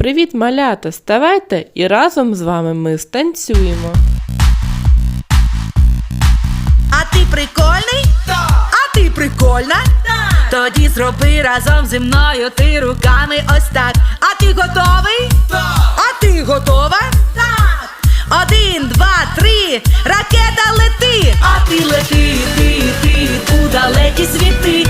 Привіт, малята! Ставайте і разом з вами ми станцюємо. А ти прикольний? Так! А ти прикольна? Так! Тоді зроби разом зі мною ти руками ось так. А ти готовий? Так! А ти готова? Так! Один, два, три, ракета лети! А ти лети, ти, ти, у далекі світи,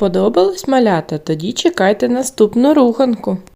Сподобалось малята? Тоді чекайте наступну руханку.